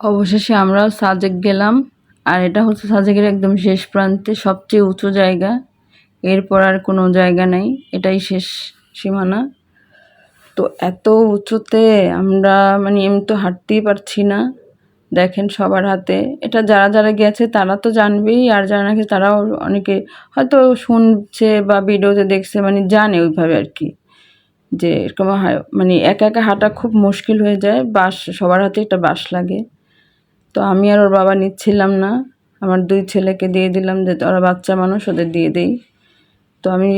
অবশেষে আমরাও সাজেক গেলাম, আর এটা হচ্ছে সাজেকের একদম শেষ প্রান্তে সবচেয়ে উঁচু জায়গা। এরপর আর কোনো জায়গা নেই, এটাই শেষ সীমানা। তো এত উঁচুতে আমরা মানে এমনি তো হাঁটতেই পারছি না। দেখেন সবার হাতে, এটা যারা যারা গেছে তারা তো জানবেই, আর যারা নাকি তারাও অনেকে হয়তো শুনছে বা ভিডিওতে দেখছে মানে জানে ওইভাবে আর কি। যে এরকম মানে একা একা হাঁটা খুব মুশকিল হয়ে যায়, বাস, সবার হাতে একটা বাস লাগে। তো আমি আর ওর বাবা নিচ্ছিলাম না। আমার দুই ছেলেকে দিয়ে দিলাম যে ওরা বাচ্চা মানুষ, ওদের দিয়ে দেই। তো আমি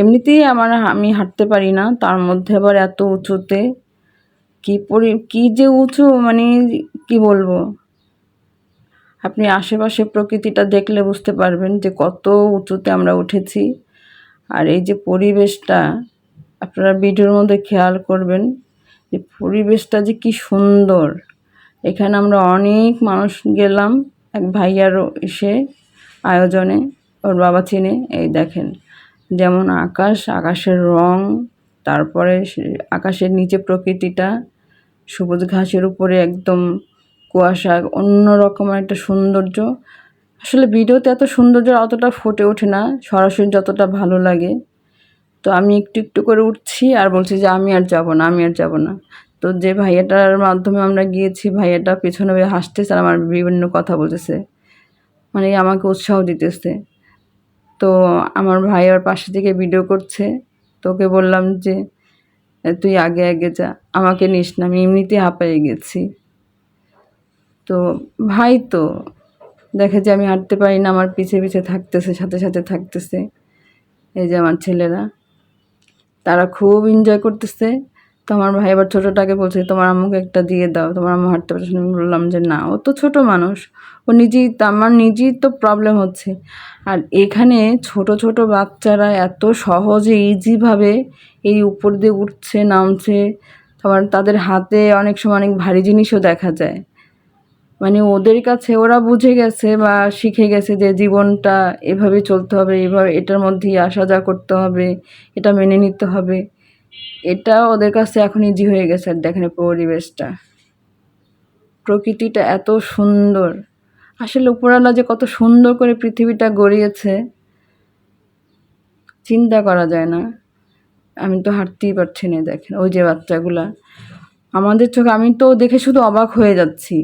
এমনিতেই আমার আমি হাঁটতে পারি না, তার মধ্যে আবার এত উঁচুতে। কি পরি, কি যে উঁচু মানে কি বলব? আপনি আশেপাশে প্রকৃতিটা দেখলে বুঝতে পারবেন যে কত উঁচুতে আমরা উঠেছি। আর এই যে পরিবেশটা, আপনারা ভিডিওর মধ্যে খেয়াল করবেন যে পরিবেশটা যে কি সুন্দর। এখানে আমরা অনেক মানুষ গেলাম, এক ভাইয়ারও এসে আয়োজনে, ওর বাবা চিনে, এই দেখেন। যেমন আকাশ, আকাশের রং, তারপরে আকাশের নিচে প্রকৃতিটা, সবুজ ঘাসের উপরে একদম কুয়াশা অন্য রকমের একটা সৌন্দর্য। আসলে ভিডিওতে এত সৌন্দর্য অতটা ফুটে ওঠে না, সরাসরি যতটা ভালো লাগে। তো আমি একটু একটু করে উঠছি আর বলছি যে আমি আর যাব না, আমি আর যাব না। তো যে ভাইয়াটার মাধ্যমে আমরা গিয়েছি, ভাইয়াটা পেছনে হাসতেছে আর আমার বিভিন্ন কথা বলতেছে। মানে আমাকে উৎসাহ দিতেছে। তো আমার ভাই ওর পাশে থেকে ভিডিও করছে। তোকে বললাম যে তুই আগে আগে যা। আমাকে নিস না, আমি এমনিতেই হাঁপায়ে গেছি। তো ভাই তো দেখে যে আমি হাঁটতে পারি না, আমার পিছে পিছে থাকতেছে, সাথে সাথে থাকতেছে। এই যে আমার ছেলেরা, তারা খুব এনজয় করতেছে। তো আমার ভাই আবার ছোটোটাকে বলছে, তোমার আম্মুকে একটা দিয়ে দাও। তোমার আম্মু হাঁটতে পারছে আমি বললাম যে, না, ও তো ছোট মানুষ। ও নিজেই, আমার নিজেই তো প্রবলেম হচ্ছে। আর এখানে ছোট ছোট বাচ্চারা এত সহজে ইজিভাবে এই উপর দিয়ে উঠছে, নামছে। আবার তাদের হাতে অনেক সময় অনেক ভারী জিনিসও দেখা যায়। মানে ওদের কাছে ওরা বুঝে গেছে বা শিখে গেছে যে, জীবনটা এভাবে চলতে হবে, এভাবে, এটার মধ্যেই আসা যা করতে হবে, এটা মেনে নিতে হবে। এটা ওদের কাছে এখন ইজি হয়ে গেছে আর দেখেন পরিবেশটা। প্রকৃতিটা এত সুন্দর। আসলে উপরওয়ালা যে কত সুন্দর করে পৃথিবীটা গড়িয়েছে, চিন্তা করা যায় না। আমি তো হাঁটতেই পারছি না, দেখেন, ওই যে বাচ্চাগুলা। আমাদের চোখে, আমি তো দেখে শুধু অবাক হয়ে যাচ্ছি।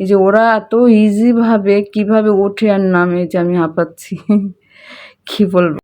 এই যে ওরা এত ইজিভাবে কীভাবে ওঠে আর নামে যে আমি হাঁপাচ্ছি। কী বলব?